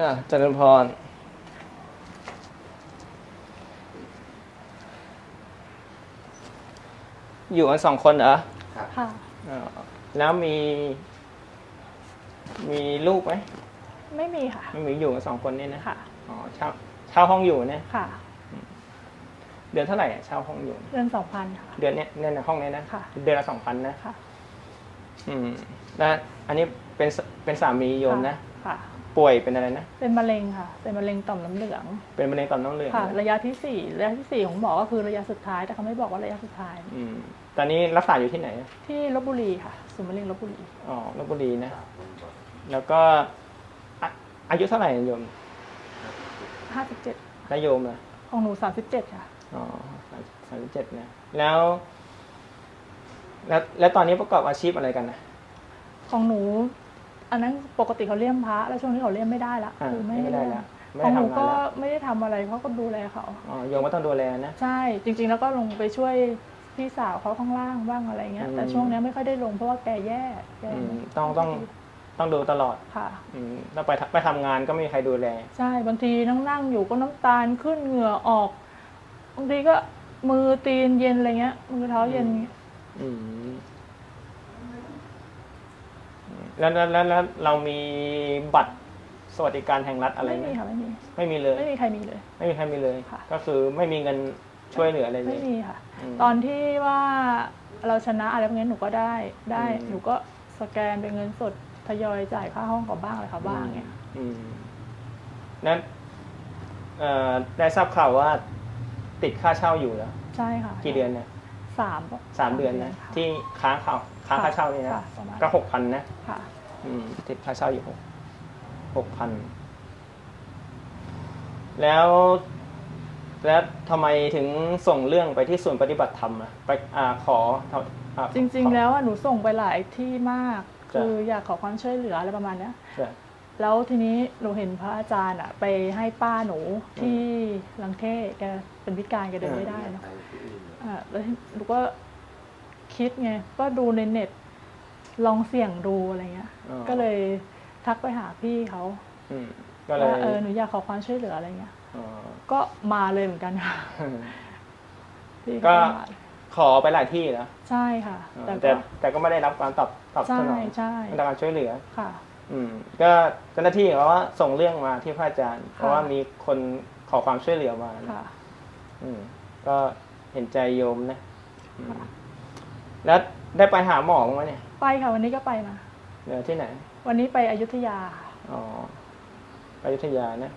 อะเจริญพร อยู่กันสองคนเหรอค่ะ อ่าแล้วมี มีลูกไหมไม่มีค่ะ ไม่มีอยู่กันสองคนนี่นะค่ะ อ๋อเช่าเช่าห้องอยู่เนี่ยค่ะ เดือนเท่าไหร่อะเช่าห้องอยู่ เดือนสองพันค่ะ เดือนเนี้ยเนี่ยนะห้องเนี้ยนะค่ะ เดือนละสองพันนะค่ะ อืมแล้วอันนี้เป็นสเป็นสามีโยมนะ ค่ะ ป่วยเป็นอะไรนะ เป็นมะเร็งค่ะ เป็นมะเร็งต่อมน้ำเหลือง เป็นมะเร็งต่อมน้ำเหลืองค่ะนะระยะที่สี่ระยะที่สี่ของหมอก็คือระยะสุดท้าย แต่เขาไม่บอกว่าระยะสุดท้าย อืมตอนนี้รักษาอยู่ที่ไหน ที่ลบบุรีค่ะศูนย์มะเร็งลบบุรี อ๋อลบบุรีนะ แล้วก็อะอายุเท่าไหร่โยมห้าสิบเจ็ดแล้วโยมอะของหนูสามสิบเจ็ดค่ะ อ๋อสามสิบเจ็ดนะ แล้ว แล้ว แล้วตอนนี้ประกอบอาชีพอะไรกันนะ ของหนู อันนั้นปกติเขาเลี้ยมพระแล้วช่วงนี้เขาเลี้ยมไม่ได้ละอ่าคือไม่ได้แล้วไม่ขอได้งหนูทำงานก็แล้วไม่ได้ทำอะไรเขาก็ดูแลเขาอ๋อโยมก็ต้องดูแลนะใช่จริง ๆ แล้วก็ลงไปช่วยพี่สาวเขาข้างล่างบ้างอะไรเงี้ยอืมแต่ช่วงเนี้ยไม่ค่อยได้ลงเพราะว่าแกแย่แกอืมต้องต้องต้องดูตลอดค่ะอืมแล้วไปทำไปทำงานก็ไม่มีใครดูแล ใช่บางทีนั่งนั่งอยู่ก็น้ำตาลขึ้นเหงื่อออกบางทีก็มือตีนเย็นอะไรเงี้ยมือเท้าเย็นอืม แล้วแล้วแล้วแล้วเรามีบัตรสวัสดิการแห่งรัฐอะไรไม่ไหมมีค่ะไม่มีไม่มีเลย ไม่มีใครมีเลย ไม่มีใครมีเลย ค่ะ ก็คือไม่มีเงินช่วยเหลืออะไรเลไม่ย มีค่ะมตอนที่ว่าเราชนะอะไรพวกนี้หนูก็ได้ได้อืม หนูก็สแกนเป็นเงินสดทยอยจ่ายค่าห้องกับบ้างอะไรค่ะบ้างเงี้ยอืมนั้นเอ่อได้ทราบข่าวว่าติดค่าเช่าอยู่แล้ว ใช่ค่ะกี่เดือนเนี่ย สามสามเดือนนะค่ที่ค้างค่าค้างค่าเช่านี่นะค่ะประมาณ ก็หกพันนะค่ะ อืมติดค่าเช่าอยู่หกหกพันแล้ว แล้วทำไมถึงส่งเรื่องไปที่ศูนย์ปฏิบัติธรรมอะไปอ่าขออ่าจริง ขอ ๆ แล้วอะหนูส่งไปหลายที่มาก จ้ะ คืออยากขอความช่วยเหลืออะไรประมาณเนี้ยจ้ะแล้วทีนี้หนูเห็นพระอาจารย์อะไปให้ป้าหนูที่ลังเทแกเป็นพิการแกเดินไม่ได้เนอะ อ่าแล้วหนูก็คิดไงก็ดูในเน็ต ลองเสี่ยงดูอะไรเงี้ย อ๋อ ก็เลยทักไปหาพี่เขาอืมก็เลยว่าเออหนูอยากขอความช่วยเหลืออะไรเงี้ย อ๋อ ก็มาเลยเหมือนกันค่ะพี่ก็ เขามาขอไปหลายที่แล้วใช่ค่ะแต่แต่แต่ก็แต่ก็ไม่ได้รับการตอบตอบสใช่นองใช่ในการช่วยเหลือ ค่ะ อืมก็เจ้าหน้าที่เขาว่าส่งเรื่องมาที่พระอาจารย์ เพราะว่ามีคนขอความช่วยเหลือมานะค่ะ อืมก็ เห็นใจโยมนะอืมค่ะแล้วได้ไปหาหมอบ้างไหมเนี่ยไปค่ะวันนี้ก็ไปมา เดี๋ยวที่ไหน วันนี้ไปอยุธยา อ๋อไปอยุธยานะ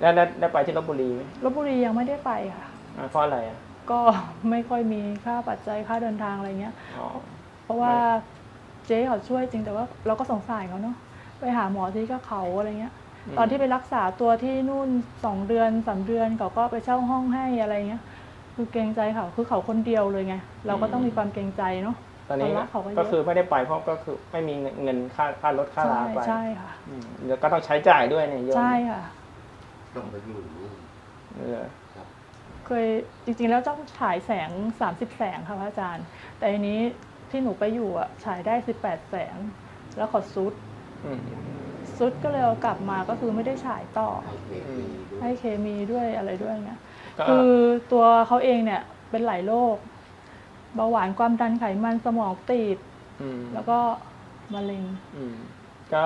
แล้วได้ได้ไปที่ลบบุรีไหมลบบุรียังไม่ได้ไปค่ะ อ่าเพราะอะไรอะก็ไม่ค่อยมีค่าปัจจัยค่าเดินทางอะไรเงี้ย อ๋อ เพราะว่าเจ๊เขาช่วยจริงแต่ว่าเราก็สงสารเขาเนาะไปหาหมอที่ก็เขาอะไรเงี้ย ตอนที่ไปรักษาตัวที่นู่นสองเดือนสามเดือนเขาก็ไปเช่าห้องให้อะไรเงี้ย คือเกรงใจเขาคือเขาคนเดียวเลยไง เราก็ต้องมีความเกรงใจเนาะ ตอนนี้ภาระเขาก็เยอะ ก็คือไม่ได้ไปเพราะก็คือไม่มีเงินค่าค่ารถค่าใช่ลาไปใช่ค่ะ อืมเดี๋ยวก็ต้องใช้จ่ายด้วยเนี่ยโยมใช่ค่ะ ต้องไปอยู่นู่นเออเคยจริงๆแล้วต้องฉายแสง 30 แสงค่ะพระอาจารย์ แต่ทีนี้ที่หนูไปอยู่อะฉายได้ 18 แสง แล้วขอซุด อืม ซุดก็เลยเอากลับมาก็คือไม่ได้ฉายต่อให้เคมีด้วยให้เคมีด้วยอะไรด้วยเงี้ยก็คือตัวเขาเองเนี่ยเป็นหลายโรคเบาหวานความดันไขมันสมองตีบอืมแล้วก็มะเร็งอืมก็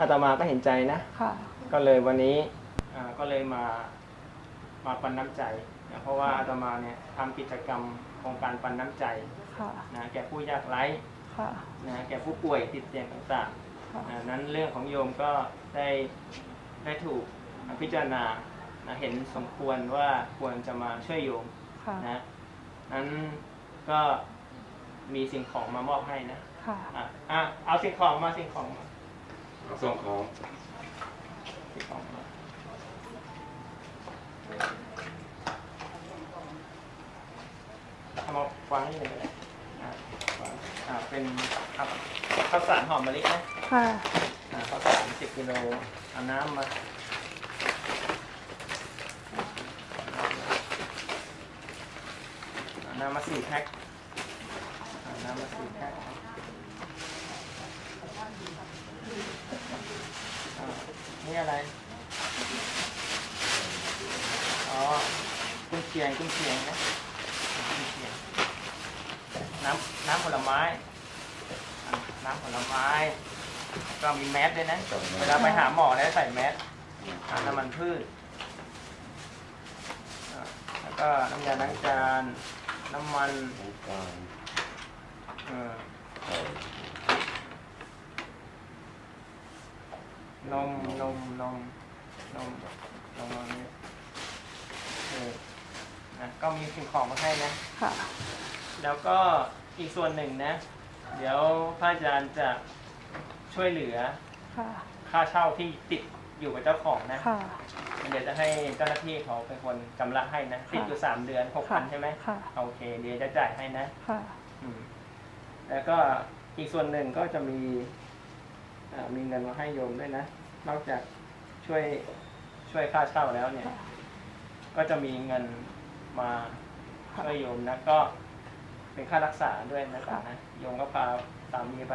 อาตมาก็เห็นใจนะค่ะ ก็เลยวันนี้อ่าก็เลยมามาปันน้ำใจนะเพราะว่าอาตมาเนี่ยทำกิจกรรมโครงการปันน้ำใจค่ะนะแก่ผู้ยากไร้ค่ะนะแก่ผู้ป่วยติดเตียงต่าง ค่ะๆนะนั้นเรื่องของโยมก็ได้ได้ถูกพิจารณานะเห็นสมควรว่าควรจะมาช่วยโยมค่ะ นะนั้นก็มีสิ่งของมามอบให้นะค่ะ อะอะเอาสิ่งของมาสิ่งของมาส่งของสิ่งของมาเอามาวางนี่เลยก็ได้อะวางอะเป็น ครับข้าวสารหอมมะลินะค่ะ อะข้าวสารสิบกิโลเอาน้ำมาเอาน้ำมาสี่แพ็คเอาน้ำมาสี่แพ็คนี่อะไร อ๋อกุ้งเชียงกุ้งเชียงนะกุ้งเชียงน้ำน้ำผลไม้อะ น้ำผลไม้ ก็มีแมสด้วยนะ เวลาไปหาหมอแล้วใส่แมสอะน้ำมันพืชอะแล้วก็น้ำยาล้างจานน้ำมันน้ำตาลเออไข่นมนมนมนมนมอันนี้เออนะก็มีสิ่งของมาให้นะ ค่ะ แล้วก็อีกส่วนหนึ่งนะ เดี๋ยวพระอาจารย์จะช่วยเหลือค่ะ ค่าเช่าที่ติดอยู่กับเจ้าของนะ ค่ะ เดี๋ยวจะให้เจ้าหน้าที่เขาเป็นคนชำระให้นะติดอยู่สามเดือนหกพันใช่ไหมค่ะ โอเค เดี๋ยวจะจ่ายให้นะ ค่ะ อืมแล้วก็อีกส่วนหนึ่งก็จะมีอ่ามีเงินมาให้โยมด้วยนะ นอกจากช่วยช่วยค่าเช่าแล้วเนี่ย ค่ะ ก็จะมีเงินมาค่ะช่วยโยมนะ ก็ เป็นค่ารักษาด้วยนะครับนะโยมก็พาสามีไป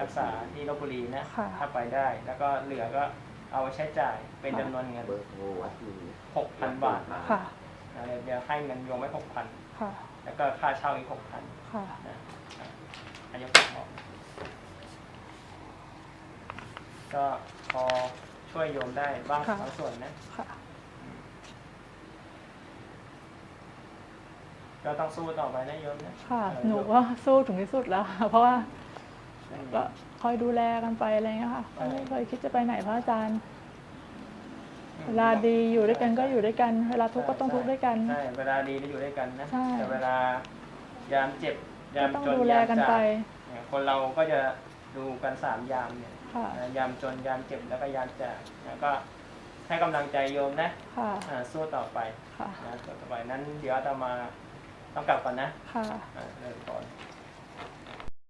รักษาที่ลบบุรีนะค่ะ ถ้าไปได้ แล้วก็เหลือก็เอาไว้ใช้จ่ายเป็นจำนวนเงินเบอร์โทรวัดอยู่หกพันบาทค่ะนะเดี๋ยวเดี๋ยวให้เงินโยมไว้หกพันค่ะ แล้วก็ค่าเช่าอีกหกพันค่ะ นะอะอันนี้ผมบอกก็พอช่วยโยมได้บ้างค่ะ บางส่วนนะ ค่ะ ก็ต้องสู้ต่อไปนะโยมนะค่ะเออหนูก็สู้ถึงที่สุดแล้วค่ะเพราะว่าอืมก็คอยดูแลกันไปอะไรเงี้ยค่ะใช่ไม่เคยคิดจะไปไหนพระอาจารย์ เวลาดีอยู่ด้วยกันก็อยู่ด้วยกัน เวลาทุกข์ก็ต้องทุกข์ด้วยกัน ใช่เวลาดีก็อยู่ด้วยกันนะใช่ แต่เวลายามเจ็บยามต้องจนดูแลยามกันจากไป เนี่ยคนเราก็จะดูกันสามยามเนี่ยค่ะ นะยามจนยามเจ็บแล้วก็ยามจากแล้วก็ให้กำลังใจโยมนะค่ะ อ่าสู้ต่อไปค่ะ นะสู้ต่อไปนั้นเดี๋ยวอาตมา ต้องกลับก่อนนะค่ะ อ่าเริ่มก่อน